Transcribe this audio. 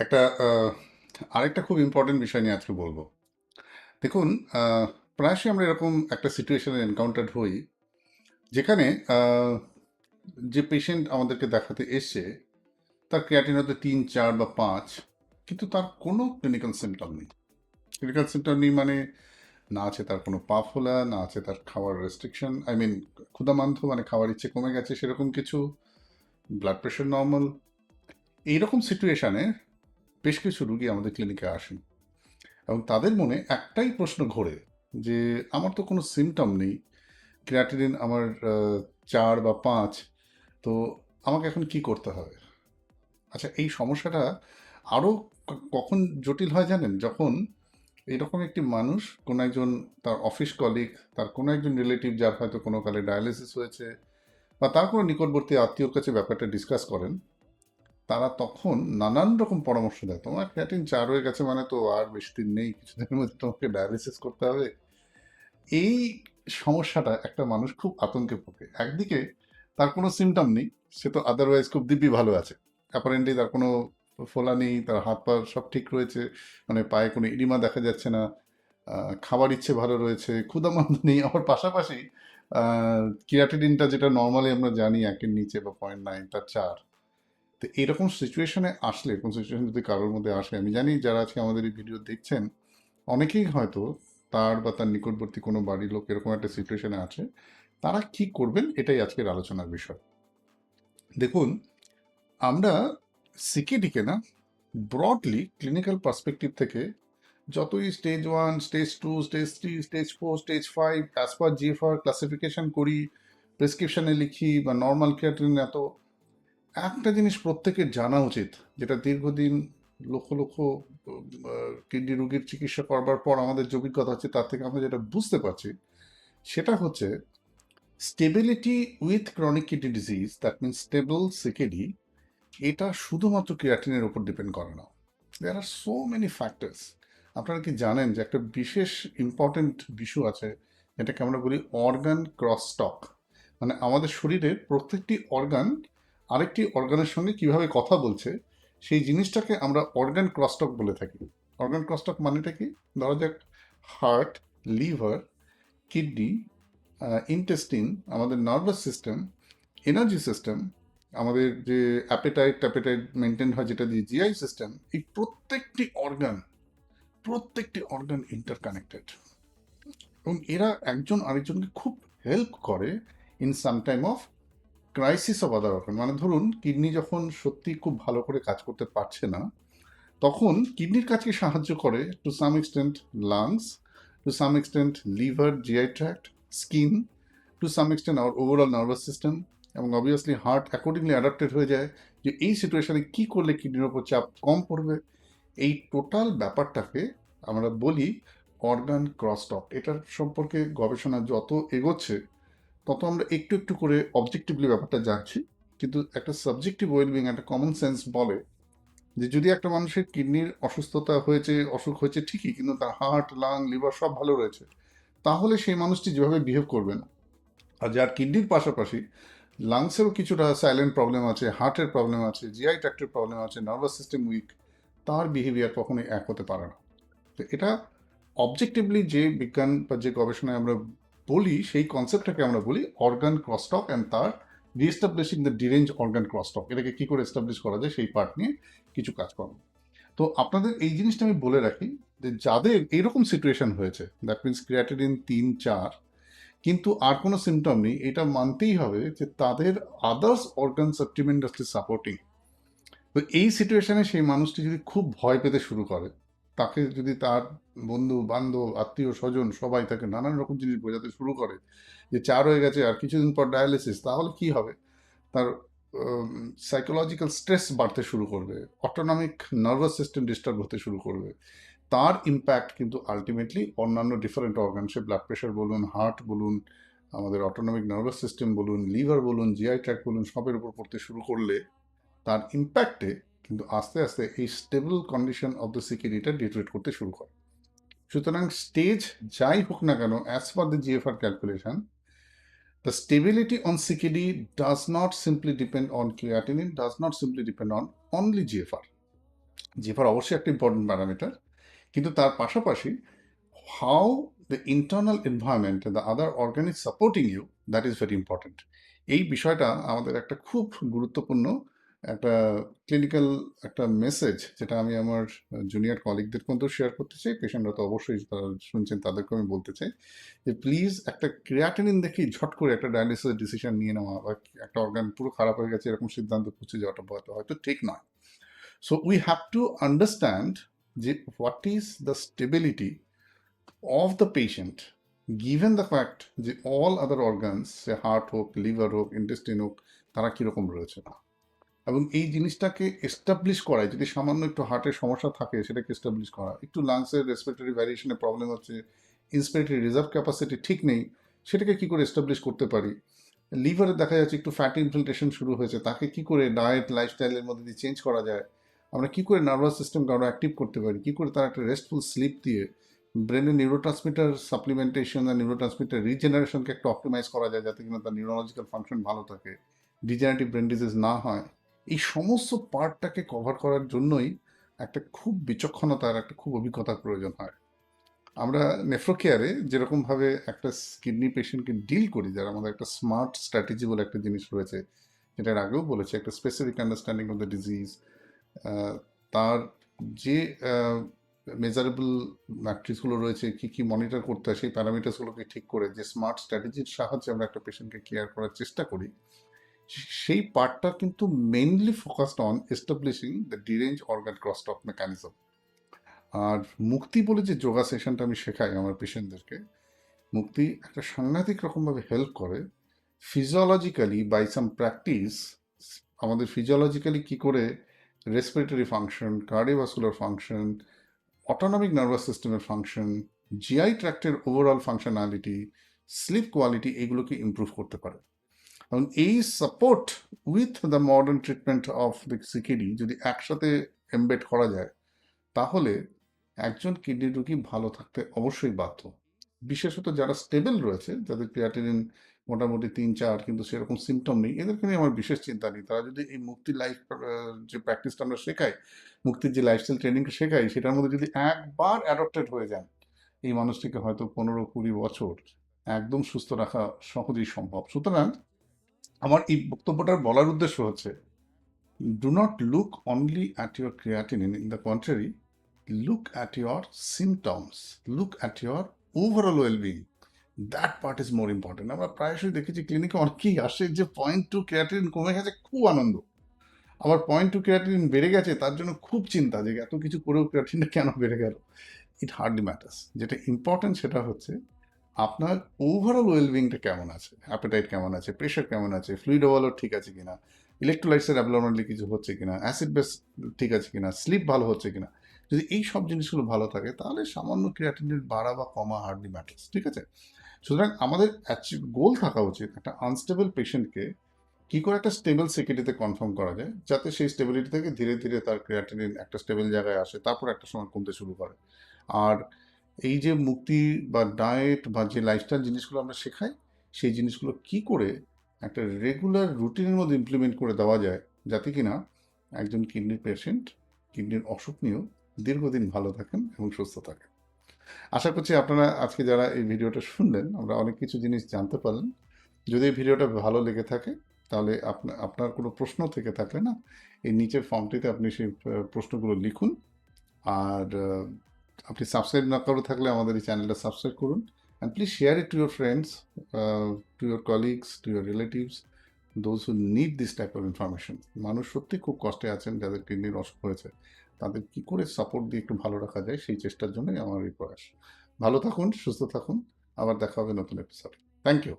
একটা আরেকটা খুব ইম্পর্টেন্ট বিষয় নিয়ে আজকে বলব। দেখুন প্রায়শই আমরা এরকম একটা সিচুয়েশনে এনকাউন্টার হই, যেখানে যে পেশেন্ট আমাদেরকে দেখাতে এসছে, তার ক্রিয়াটিন হয়তো তিন, চার বা পাঁচ, কিন্তু তার কোনো ক্লিনিক্যাল সিমটম নেই। ক্লিনিক্যাল সিমটম নেই মানে না আছে তার কোনো পা ফোলা, না আছে তার খাওয়ার রেস্ট্রিকশন আই মিন ক্ষুদামান্ধ মানে খাওয়ার ইচ্ছে কমে গেছে সেরকম কিছু ব্লাড প্রেশার নর্মাল এইরকম সিচুয়েশানে বেশ কিছু রুগী আমাদের ক্লিনিকে আসেন। এবং তাদের মনে একটাই প্রশ্ন ঘোরে যে, আমার তো কোনো সিমটম নেই। ক্রিয়াটিনিন আমার চার বা পাঁচ, তো আমাকে এখন কি করতে হবে? আচ্ছা এই সমস্যাটা আরও কখন জটিল হয় জানেন? যখন এরকম একটি মানুষ, কোনো একজন তার অফিস কলিগ তার কোনো একজন রিলেটিভ যার হয়তো কোনো কালে ডায়ালিসিস হয়েছে, বা তার কোনো নিকটবর্তী আত্মীয়র কাছে ব্যাপারটা ডিসকাস করেন তারা তখন নানান রকম পরামর্শ দেয়। তোমার ক্রিয়াটিন চার হয়ে গেছে মানে তো আর বেশি দিন নেই, কিছুদিনের মধ্যে তোমাকে ডায়ালিসিস করতে হবে। এই সমস্যাটা একটা মানুষ খুব আতঙ্কে পড়ে একদিকে তার কোনো সিমটম নেই, সে তো আদারওয়াইজ খুব দিব্যি ভালো আছে। অ্যাপারেন্টলি তার কোনো ফোলা নেই, তার হাত পা সব ঠিক রয়েছে মানে পায়ে কোনো ইডিমা দেখা যাচ্ছে না খাবার ইচ্ছে ভালো রয়েছে ক্ষুদামন্দ নেই। আবার পাশাপাশি কিরাটিডিনটা যেটা নর্মালি আমরা জানি একের নিচে বা পয়েন্ট নাইন তার চার তো এরকম সিচুয়েশনে আসলে, এরকম সিচুয়েশন যদি কারোর মধ্যে আসে, আমি জানি যারা আজকে আমাদের এই ভিডিও দেখছেন, অনেকেই হয়তো তার বা তার নিকটবর্তী কোনো বাড়ির লোক এরকম একটা সিচুয়েশনে আছে, তারা কি করবেন এটাই আজকের আলোচনার বিষয়। দেখুন, আমরা সিকিডিকে না ব্রডলি ক্লিনিক্যাল পার্সপেক্টিভ থেকে যতই stage one stage two stage three stage four stage five as per GFR classification করি প্রেসক্রিপশানে লিখি বা নর্মাল ক্রিয়াটিন এত একটা জিনিস প্রত্যেকের জানা উচিত, যেটা দীর্ঘদিন লক্ষ লক্ষ কিডনি রোগীর চিকিৎসা করবার পর আমাদের যে অভিজ্ঞতা হচ্ছে, তার থেকে আমরা যেটা বুঝতে পারছি, সেটা হচ্ছে stability with chronic kidney disease that means stable CKD এটা শুধুমাত্র ক্রিয়াটিনের উপর ডিপেন্ড করে না। There are so many factors আপনারা কি জানেন যে একটা বিশেষ ইম্পর্টেন্ট বিষয় আছে, যেটাকে আমরা বলি অর্গান ক্রস স্টক মানে আমাদের শরীরের প্রত্যেকটি অর্গান আরেকটি অর্গানের সঙ্গে কীভাবে কথা বলছে, সেই জিনিসটাকে আমরা অর্গান ক্রসটক বলে থাকি। অর্গান ক্রসটক মানেটা কি? ধরা যাক হার্ট লিভার কিডনি ইন্টেস্টিন আমাদের নার্ভাস সিস্টেম এনার্জি সিস্টেম আমাদের যে অ্যাপেটাইট ট্যাপেটাইট মেনটেন হয় যেটা দিয়ে জিআই সিস্টেম এই প্রত্যেকটি অর্গান প্রত্যেকটি অর্গান ইন্টারকানেক্টেড এবং এরা একজন আরেকজনকে খুব হেল্প করে in some time of crisis of other organ মানে ধরুন কিডনি যখন সত্যি খুব ভালো করে কাজ করতে পারছে না, তখন কিডনির কাজকে সাহায্য করে to some extent lungs to some extent liver GI tract skin to some extent our overall nervous system এবং অবভিয়াসলি হার্ট অ্যাকর্ডিংলি অ্যাডাপ্টেড হয়ে যায় যে এই সিচুয়েশনে কী করলে কিডনির ওপর চাপ কম পড়বে। এই টোটাল ব্যাপারটাকে আমরা বলি অর্গান ক্রস ক্রসটক এটার সম্পর্কে গবেষণা যত এগোচ্ছে তত আমরা একটু একটু করে অবজেক্টিভলি ব্যাপারটা জানছি, কিন্তু একটা সাবজেক্টিভ ওয়েলবিং একটা কমন সেন্স বলে যে যদি একটা মানুষের কিডনির অসুস্থতা হয়েছে, অসুখ হয়েছে ঠিকই, কিন্তু তার হার্ট লাং লিভার সব ভালো রয়েছে, তাহলে সেই মানুষটি যেভাবে বিহেভ করবেন আর যার কিডনির পাশাপাশি লাংসেরও কিছুটা সাইলেন্ট প্রবলেম আছে হার্টের প্রবলেম আছে জিআই ট্র্যাক্টের প্রবলেম আছে নার্ভাস সিস্টেম উইক তার বিহেভিয়ার কখনোই এক হতে পারে না। তো এটা অবজেক্টিভলি যে বিজ্ঞান বা যে গবেষণায় আমরা বলি, সেই কনসেপ্টটাকে আমরা বলি অর্গান ক্রসটক অ্যান্ড তার reestablishing the derange organ crosstalk এটাকে কী করে এস্টাবলিশ করা যায়, সেই পার্ট নিয়ে কিছু কাজ করব। তো আপনাদের এই জিনিসটা আমি বলে রাখি যে, যাদের এইরকম সিচুয়েশন হয়েছে দ্যাট মিনস ক্রিয়াটিডিন তিন চার, কিন্তু আর কোনো সিমটম নেই, এটা মানতেই হবে যে, তাদের আদার্স অর্গান সাপ্লিমেন্টাসলি সাপোর্টিং তো এই সিচুয়েশনে সেই মানুষটি যদি খুব ভয় পেতে শুরু করে তাকে যদি তার বন্ধু, বান্ধব, আত্মীয়, স্বজন সবাই তাকে নানান রকম জিনিস বোঝাতে শুরু করে যে চার হয়ে গেছে আর কিছুদিন পর ডায়ালিসিস তাহলে কি হবে? তার সাইকোলজিক্যাল স্ট্রেস বাড়তে শুরু করবে অটোনমিক নার্ভাস সিস্টেম ডিস্টার্ব হতে শুরু করবে। তার ইম্প্যাক্ট কিন্তু আলটিমেটলি অন্যান্য different organ say blood pressure বলুন হার্ট বলুন, আমাদের অটোনমিক নার্ভাস সিস্টেম বলুন লিভার বলুন জিআই ট্র্যাক বলুন, সবের উপর পড়তে শুরু করলে তার ইম্প্যাক্টে কিন্তু আস্তে আস্তে এই stable condition of the security deteriorate করতে শুরু করে সুতরাং স্টেজ যাই হোক না কেন as per the GFR calculation The stability on CKD does not simply depend on creatinine, does not simply depend on only GFR. GFR অবশ্যই একটা ইম্পর্টেন্ট প্যারামিটার কিন্তু তার পাশাপাশি how the internal environment the other organ is supporting you that is very important এই বিষয়টা আমাদের একটা খুব গুরুত্বপূর্ণ একটা ক্লিনিক্যাল একটা মেসেজ যেটা আমি আমার জুনিয়র কলিগদের মধ্যেও শেয়ার করতে চাই। পেশেন্টরা তো অবশ্যই তারা শুনছেন তাদেরকে আমি বলতে চাই যে প্লিজ একটা ক্রিয়াটিনিন দেখেই ঝট করে একটা ডায়ালিসিস ডিসিশন নিয়ে নেওয়া বা একটা অর্গান পুরো খারাপ হয়ে গেছে, এরকম সিদ্ধান্ত পৌঁছে যাওয়াটা হয়তো হয়তো ঠিক নয়। So we have to understand যে what is the stability of the patient given the fact যে all other organs say heart হোক লিভার হোক ইন্টেস্টিন হোক তারা কীরকম রয়েছে? না এবং এই জিনিসটাকে এস্টাবলিশ করায় যদি সামান্য একটু হার্টের সমস্যা থাকে, সেটাকে এস্টাবলিশ করা। একটু লাংসের রেসপিরেটরি ভ্যারিয়েশনের প্রবলেম হচ্ছে ইন্সপিরেটরি রিজার্ভ ক্যাপাসিটি ঠিক নেই, সেটাকে কি করে এস্টাবলিশ করতে পারি? লিভারে দেখা যাচ্ছে একটু ফ্যাটি ইনফিল্ট্রেশন শুরু হয়েছে, তাকে কি করে ডায়েট লাইফস্টাইলের মধ্যে দিয়ে চেঞ্জ করা যায়? আমরা কি করে নার্ভাস সিস্টেমকে আরও অ্যাক্টিভ করতে পারি? কি করে তার একটা রেস্টফুল স্লিপ দিয়ে ব্রেনের নিউরোট্রান্সমিটার সাপ্লিমেন্টেশন আর নিউরোট্রান্সমিটার রিজেনারেশনকে একটু অপটিমাইজ করা যায়, যাতে কিনা তার নিউরোলজিক্যাল ফাংশন ভালো থাকে ডিজেনারেটিভ ব্রেন ডিজিজ না হয়। এই সমস্ত পার্টটাকে কভার করার জন্যই একটা খুব বিচক্ষণতার, একটা খুব অভিজ্ঞতার প্রয়োজন হয়। আমরা নেফ্রোকেয়ারে যেরকমভাবে একটা কিডনি পেশেন্টকে ডিল করি, যারা আমাদের একটা স্মার্ট স্ট্র্যাটেজি বলে একটা জিনিস রয়েছে যেটার আগেও বলেছে, একটা specific understanding of the disease তার যে মেজারেবল ম্যাট্রিক্সগুলো রয়েছে, কি কি মনিটর করতে হয়, সেই প্যারামিটার্সগুলোকে ঠিক করে যে স্মার্ট স্ট্র্যাটেজির সাহায্যে আমরা একটা পেশেন্টকে কেয়ার করার চেষ্টা করি সেই পার্টটা কিন্তু mainly focused on establishing the deranged organ crosstalk mechanism আর মুক্তি বলে যে যোগা সেশনটা আমি শেখাই আমার পেশেন্টদেরকে মুক্তি একটা সাংঘাতিক রকমভাবে হেল্প করে ফিজিওলজিক্যালি বাই সাম প্র্যাকটিস আমাদের ফিজিওলজিক্যালি কি করে respiratory function cardiovascular function autonomic nervous সিস্টেমের ফাংশন জিআই ট্র্যাক্টের ওভারঅল ফাংশনালিটি স্লিপ কোয়ালিটি এগুলোকে ইম্প্রুভ করতে পারে। এই support with the modern treatment of the CKD যদি একসাথে এমবেড করা যায়, তাহলে একজন কিডনি রোগী ভালো থাকতে অবশ্যই বাধ্য। বিশেষত যারা স্টেবল রয়েছে, যাদের ক্রিয়াটিনিন মোটামুটি তিন চার কিন্তু সেরকম সিমটম নেই, এদেরকে নিয়ে আমার বিশেষ চিন্তা নেই। তারা যদি এই মুক্তি লাইফ যে প্র্যাকটিসটা আমরা শেখাই, মুক্তির যে লাইফস্টাইল ট্রেনিংটা শেখাই, সেটার মধ্যে যদি একবার অ্যাডপ্টেড হয়ে যান, এই মানুষটিকে হয়তো পনেরো কুড়ি বছর একদম সুস্থ রাখা সহজেই সম্ভব। সুতরাং আমার এই বক্তব্যটার বলার উদ্দেশ্য হচ্ছে do not look only at your creatinine in the contrary look at your symptoms look at your overall wellbeing that part is more important আমরা প্রায়শই দেখেছি ক্লিনিকে অনেকেই আসে যে পয়েন্ট টু ক্রিয়াটিন কমে গেছে, খুব আনন্দ। আবার পয়েন্ট টু ক্রিয়াটিন বেড়ে গেছে, তার জন্য খুব চিন্তা যে এত কিছু করেও ক্রিয়াটিনটা কেন বেড়ে গেল? ইট হার্ডলি ম্যাটার্স যেটা ইম্পর্টেন্ট সেটা হচ্ছে আপনার ওভারঅল ওয়েলবিংটা কেমন আছে? অ্যাপেটাইট কেমন আছে? প্রেশার কেমন আছে? ফ্লুইড ওভারলোড ঠিক আছে কিনা? ইলেকট্রোলাইটসের অ্যাবনর্মালি কিছু হচ্ছে কিনা? অ্যাসিড বেস ঠিক আছে কিনা? স্লিপ ভালো হচ্ছে কিনা? যদি এই সব জিনিসগুলো ভালো থাকে, তাহলে সামান্য ক্রিয়াটিনের বাড়া বা কমা হার্ডলি ম্যাটার্স ঠিক আছে? সুতরাং আমাদের গোল থাকা উচিত একটা আনস্টেবল পেশেন্টকে কী করে একটা স্টেবল সিকিউরিটিতে কনফার্ম করা যায়, যাতে সেই স্টেবিলিটি থেকে ধীরে ধীরে তার ক্রিয়াটিনিন একটা স্টেবল জায়গায় আসে, তারপর একটা সময় কমতে শুরু করে। আর এই যে মুক্তি বা ডায়েট বা যে লাইফস্টাইল জিনিসগুলো আমরা শেখাই, সেই জিনিসগুলো কি করে একটা রেগুলার রুটিনের মধ্যে ইমপ্লিমেন্ট করে দেওয়া যায় যাতে কিনা একজন কিডনির পেশেন্ট কিডনির অসুখ নিয়েও দীর্ঘদিন ভালো থাকেন এবং সুস্থ থাকেন। আশা করছি আপনারা আজকে যারা এই ভিডিওটা শুনলেন, আমরা অনেক কিছু জিনিস জানতে পারলেন। যদি এই ভিডিওটা ভালো লেগে থাকে, তাহলে আপনার আপনার কোনো প্রশ্ন থেকে থাকলে না, এই নিচের ফর্মটিতে আপনি সেই প্রশ্নগুলো লিখুন। আর আপনি সাবস্ক্রাইব না করে থাকলে আমাদের এই চ্যানেলটা সাবস্ক্রাইব করুন and please share it to your friends to your colleagues to your relatives those who need this type of information মানুষ সত্যি খুব কষ্টে আছেন যাদের কিডনির অসুখ হয়েছে। তাদের কী করে সাপোর্ট দিয়ে একটু ভালো রাখা যায় সেই চেষ্টার জন্যই আমার এই প্রয়াস। ভালো থাকুন, সুস্থ থাকুন। আবার দেখা হবে নতুন এপিসোড থ্যাংক ইউ